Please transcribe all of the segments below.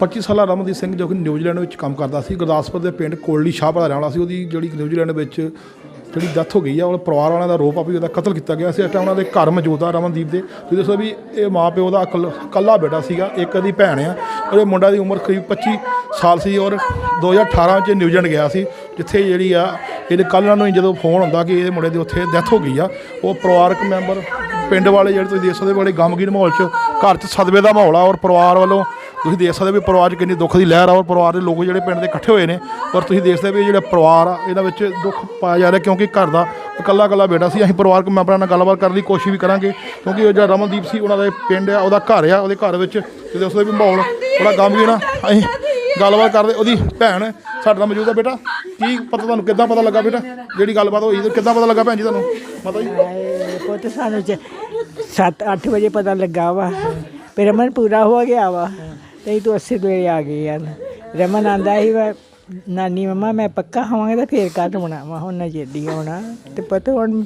25 ਸਾਲਾ ਰਮਨਦੀਪ ਸਿੰਘ ਜੋ ਕਿ ਨਿਊਜ਼ੀਲੈਂਡ ਵਿੱਚ ਕੰਮ ਕਰਦਾ ਸੀ, ਗੁਰਦਾਸਪੁਰ ਦੇ ਪਿੰਡ ਕੋਲਲੀ ਸ਼ਾਹਪੁਰ ਦਾ ਰਹਿਣ ਵਾਲਾ ਸੀ, ਉਹਦੀ ਜਿਹੜੀ ਨਿਊਜ਼ੀਲੈਂਡ ਵਿੱਚ ਜਿਹੜੀ ਡੈਥ ਹੋ ਗਈ ਆ ਉਹ ਪਰਿਵਾਰ ਵਾਲਿਆਂ ਦਾ ਆਰੋਪ ਆ ਵੀ ਉਹਦਾ ਕਤਲ ਕੀਤਾ ਗਿਆ ਸੀ। ਇਸ ਟਾਈਮ ਉਹਨਾਂ ਦੇ ਘਰ ਮੌਜੂਦ ਆ ਰਮਨਦੀਪ ਦੇ। ਤੁਸੀਂ ਦੱਸੋ ਵੀ ਇਹ ਮਾਂ ਪਿਓ ਦਾ ਇਕੱਲ- ਇਕੱਲਾ ਬੇਟਾ ਸੀਗਾ, ਇੱਕ ਦੀ ਭੈਣ ਆ, ਉਹਦੇ ਮੁੰਡਾ ਦੀ ਉਮਰ ਕਰੀਬ 25 ਸਾਲ ਸੀ ਔਰ 2018 ਚ ਨਿਊਜ਼ੀਲੈਂਡ ਗਿਆ ਸੀ, ਜਿੱਥੇ ਜਿਹੜੀ ਆ, ਇਹਦੇ ਕੱਲ੍ਹ ਨੂੰ ਜਦੋਂ ਫੋਨ ਆਉਂਦਾ ਕਿ ਇਹਦੇ ਮੁੰਡੇ ਦੀ ਉੱਥੇ ਡੈਥ ਹੋ ਗਈ ਆ, ਉਹ ਪਰਿਵਾਰਕ ਮੈਂਬਰ ਪਿੰਡ ਵਾਲੇ ਜਿਹੜੇ ਤੁਸੀਂ ਦੇਖ ਸਕਦੇ ਹੋ, ਬੜੇ ਗਮਗੀਨ ਮਾਹੌਲ 'ਚ, ਘਰ 'ਚ ਸਦਮੇ ਦਾ ਮਾਹੌਲ ਆ ਔਰ ਪਰਿਵਾਰ ਵੱਲੋਂ ਤੁਸੀਂ ਦੇਖ ਸਕਦੇ ਵੀ ਪਰਿਵਾਰ 'ਚ ਕਿੰਨੀ ਦੁੱਖ ਦੀ ਲਹਿਰ ਆ ਔਰ ਪਰਿਵਾਰ ਦੇ ਲੋਕ ਜਿਹੜੇ ਪਿੰਡ ਦੇ ਇਕੱਠੇ ਹੋਏ ਨੇ ਪਰ ਤੁਸੀਂ ਦੇਖਦੇ ਵੀ ਜਿਹੜਾ ਪਰਿਵਾਰ ਆ ਇਹਨਾਂ ਵਿੱਚ ਦੁੱਖ ਪਾਇਆ ਜਾ ਰਿਹਾ ਕਿਉਂਕਿ ਘਰ ਦਾ ਇਕੱਲਾ ਇਕੱਲਾ ਬੇਟਾ ਸੀ। ਅਸੀਂ ਪਰਿਵਾਰਕ ਮੈਂਬਰਾਂ ਨਾਲ ਗੱਲਬਾਤ ਕਰਨ ਦੀ ਕੋਸ਼ਿਸ਼ ਵੀ ਕਰਾਂਗੇ ਕਿਉਂਕਿ ਉਹ ਜਿਹੜਾ ਰਮਨਦੀਪ ਸੀ ਉਹਨਾਂ ਦਾ ਪਿੰਡ ਆ ਉਹਦਾ ਘਰ ਆ ਉਹਦੇ ਘਰ ਵਿੱਚ ਤੁਸੀਂ ਦੱਸਦੇ ਵੀ ਮਾਹੌਲ ਬੜਾ ਗਮਗੀਨ ਆ ਅਸੀਂ ਗੱਲਬਾਤ ਕਰਦੇ ਉਹਦੀ ਭੈਣ ਸਾਡੇ ਨਾਲ ਮੌਜੂਦ ਆ ਬੇਟਾ। ਕੀ ਪਤਾ ਤੁਹਾਨੂੰ ਕਿੱਦਾਂ ਪਤਾ ਲੱਗਾ ਬੇਟਾ? ਜਿਹੜੀ ਗੱਲਬਾਤ ਹੋਈ ਕਿੱਦਾਂ ਪਤਾ ਲੱਗਾ ਭੈਣ ਜੀ ਤੁਹਾਨੂੰ? ਪਤਾ ਜੀ ਹਾਏ, ਪੁੱਤ ਸਾਨੂੰ 7-8 ਵਜੇ ਪਤਾ ਲੱਗਾ ਵਾ ਵੀ ਰਮਨ ਪੂਰਾ ਹੋ ਗਿਆ ਵਾ। ਤੇ ਤੂੰ ਉਸੇ ਵੇਲੇ ਆ ਗਈ ਯਾਰ। ਰਮਨ ਆਂਦਾ ਸੀ ਵਾ ਨਾਨੀ ਮਮਾ ਮੈਂ ਪੱਕਾ ਹੋਵਾਂਗਾ ਤਾਂ ਫੇਰ ਕੱਟ ਬਣਾਵਾ ਹੁਣ ਨਾ ਜੇਦੀ ਹੋਣਾ ਤੇ ਪਤਾ ਹੁਣ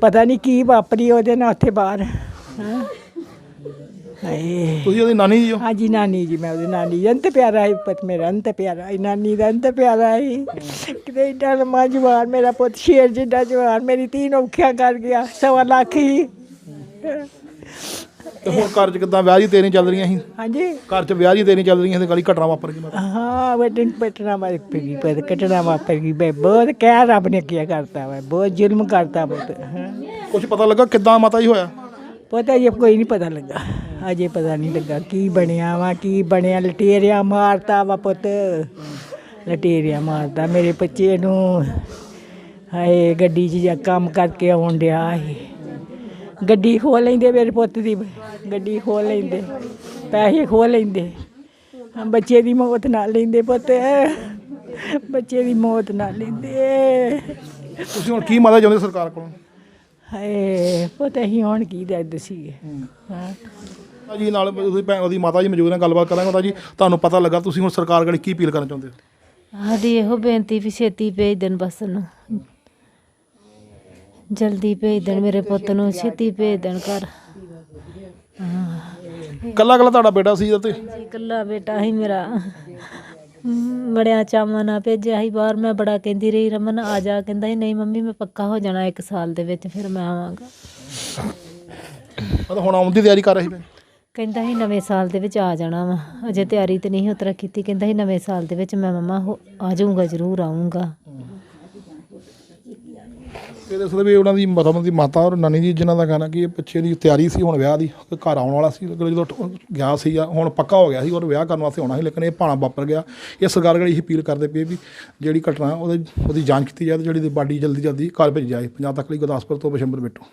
ਪਤਾ ਨਹੀਂ ਕੀ ਵਾਪਰੀ ਉਹਦੇ ਨਾਲ ਉੱਥੇ ਬਾਹਰ। ਹਾਂ? ਹਾਏ। ਤੁਸੀਂ ਉਹਦੀ ਨਾਨੀ ਜੀ ਹੋ? ਹਾਂਜੀ ਨਾਨੀ ਜੀ ਮੈਂ ਉਹਦੀ ਨਾਨੀ ਜੀ। ਅੰਤ ਪਿਆਰਾ ਹੈ ਪੁੱਤ ਮੇਰਾ ਅੰਤ ਪਿਆਰਾ ਹੈ। ਨਾਨੀ ਦਾ ਅੰਤ ਪਿਆਰਾ ਹੈ। ਕਿਤੇ ਏਡਾ ਲੰਮਾ ਜਵਾਨ ਮੇਰਾ ਪੁੱਤ ਸ਼ੇਰ ਜਿੱਡਾ ਜਵਾਨ ਮੇਰੀ ਤੀਨ ਔਖਿਆਂ ਕਰ ਗਿਆ ਸਵਾ ਲੱਖ ਹੀ। ਤੇ ਹੁਣ ਘਰ 'ਚ ਕਿੱਦਾਂ ਵਿਆਹ ਦੀ ਤੇਰੀ ਚੱਲ ਰਹੀਆਂ ਸੀ? ਹਾਂਜੀ। ਘਰ 'ਚ ਵਿਆਹ ਦੀ ਤੇਰੀ ਚੱਲ ਰਹੀਆਂ ਸੀ ਗਾਲੀ ਘਟਨਾ ਵਾਪਰ ਗਈ ਮਾਤਾ ਹਾਂ ਵੱਡਨ ਪਟਨਾ ਮਾਰ ਪਈ ਪਰ ਕਟਣਾ ਵਾਪਰ ਗਈ। ਬੇ ਬਹੁਤ ਕਹਿ ਰੱਬ ਨੇ ਕੀ ਕਰਤਾ ਵਾ ਬਹੁਤ ਜ਼ੁਲਮ ਕਰਤਾ ਪੁੱਤ ਹਾਂ ਕੁਝ ਪਤਾ ਲੱਗਾ ਕਿੱਦਾਂ ਮਾਤਾ ਜੀ ਹੋਇਆ? ਪਤਾ ਜੇ ਕੋਈ ਨਹੀਂ ਪਤਾ ਲੱਗਾ। ਅਜੇ ਪਤਾ ਨਹੀਂ ਲੱਗਾ ਕੀ ਬਣਿਆ ਵਾ ਕੀ ਬਣਿਆ। ਲਟੇਰਿਆ ਮਾਰਤਾ ਵਾ ਪੁੱਤ। ਲਟੇਰਿਆ ਮਾਰਦਾ ਮੇਰੇ ਬੱਚੇ ਨੂੰ ਹਾਏ ਗੱਡੀ 'ਚ ਜਾ ਕੰਮ ਕਰਕੇ ਆਉਣ ਡਿਆ ਸੀ। ਗੱਡੀ ਖੋਲ ਲੈਂਦੇ ਮੇਰੇ ਪੁੱਤ ਦੀ ਗੱਡੀ ਖੋਲ ਲੈਂਦੇ ਪੈਸੇ ਖੋਲ ਲੈਂਦੇ। ਹਾਂ, ਬੱਚੇ ਦੀ ਮੌਤ ਨਾਲ ਲੈਂਦੇ ਪੁੱਤ। ਬੱਚੇ ਦੀ ਮੌਤ ਨਾਲ ਲੈਂਦੇ। ਤੁਸੀਂ ਹੁਣ ਕੀ ਮਾਤਾ ਚਾਹੁੰਦੇ ਸਰਕਾਰ ਕੋਲੋਂ? ਹਾਏ ਪੁੱਤ ਅਸੀਂ ਹੁਣ ਕੀ ਦੱਸ ਦਸੀਏ। ਹਾਂ। ਮਾਤਾ ਜੀ ਨਾਲ ਉਹਦੀ ਭੈਣ ਉਹਦੀ ਮਾਤਾ ਜੀ ਮੌਜੂਦ ਨੇ ਗੱਲਬਾਤ ਕਰਾਂਗੇ ਮਾਤਾ ਜੀ। ਤੁਹਾਨੂੰ ਪਤਾ ਲੱਗਾ ਤੁਸੀਂ ਹੁਣ ਸਰਕਾਰ ਕੋਲ ਕੀ ਅਪੀਲ ਕਰਨਾ ਚਾਹੁੰਦੇ ਹੋ? ਸਾਡੀ ਇਹੋ ਬੇਨਤੀ ਵੀ ਛੇਤੀ ਭੇਜ ਦੇਣ ਬਸ ਨੂੰ। ਜਲਦੀ ਭੇਜ ਦੇਣ ਮੇਰੇ ਪੁੱਤ ਨੂੰ ਛੇਤੀ ਭੇਜ ਦੇਣ ਘਰ। ਕੱਲਾ ਕੱਲਾ ਤੁਹਾਡਾ ਬੇਟਾ ਸੀ ਤੇ? ਜੀ ਇਕੱਲਾ ਬੇਟਾ ਹੀ ਮੇਰਾ। ਬੜਿਆ ਚਾਵਾਂ ਨਾਲ ਭੇਜਿਆ ਸੀ ਬਾਹਰ। ਮੈਂ ਬੜਾ ਕਹਿੰਦੀ ਰਹੀ ਰਮਨ ਆ ਜਾ। ਕਹਿੰਦਾ ਸੀ ਨਹੀਂ ਮੰਮੀ ਮੈਂ ਪੱਕਾ ਹੋ ਜਾਣਾ ਇੱਕ ਸਾਲ ਦੇ ਵਿੱਚ ਫਿਰ ਮੈਂ ਆਵਾਂਗਾ। ਮਤਲਬ ਹੁਣ ਆਉਣ ਦੀ ਤਿਆਰੀ ਕਰ ਰਹੀ ਮੈਂ ਕਹਿੰਦਾ ਸੀ ਨਵੇਂ ਸਾਲ ਦੇ ਵਿੱਚ ਆ ਜਾਣਾ ਵਾ। ਅਜੇ ਤਿਆਰੀ ਤੇ ਨਹੀਂ ਉਤਰਾ ਕੀਤੀ। ਕਹਿੰਦਾ ਸੀ ਨਵੇਂ ਸਾਲ ਦੇ ਵਿੱਚ ਮੈਂ ਮਮਾ ਹੋ- ਆ ਜਾਊਂਗਾ ਜ਼ਰੂਰ ਆਊਂਗਾ। ਇਹ ਦੱਸਦੇ ਵੀ ਉਹਨਾਂ ਦੀ ਮਤਲਬ ਦੀ ਮਾਤਾ ਔਰ ਨਾਨੀ ਜੀ ਜਿਨ੍ਹਾਂ ਦਾ ਕਹਿਣਾ ਕਿ ਇਹ ਪਿੱਛੇ ਦੀ ਤਿਆਰੀ ਸੀ ਹੁਣ ਵਿਆਹ ਦੀ ਕਿ ਘਰ ਆਉਣ ਵਾਲਾ ਸੀ ਲੇਕਿਨ ਜਦੋਂ ਗਿਆ ਸੀ ਹੁਣ ਪੱਕਾ ਹੋ ਗਿਆ ਸੀ, ਔਰ ਵਿਆਹ ਕਰਨ ਵਾਸਤੇ ਆਉਣਾ ਸੀ, ਲੇਕਿਨ ਇਹ ਭਾਣਾ ਵਾਪਰ ਗਿਆ। ਇਹ ਸਰਕਾਰ ਕੋਲ ਅਪੀਲ ਕਰਦੇ ਪਏ ਵੀ ਜਿਹੜੀ ਘਟਨਾ ਉਹਦੀ ਉਹਦੀ ਜਾਂਚ ਕੀਤੀ ਜਾਵੇ ਤੇ ਜਿਹੜੀ ਬਾਡੀ ਜਲਦੀ ਜਲਦੀ ਘਰ ਭੇਜੀ ਜਾਏ। ਪੰਜਾਬ ਤੱਕ ਲਈ ਗੁਰਦਾਸਪੁਰ ਤੋਂ ਬਸ਼ੰਬਰ ਬਿੱਟੂ।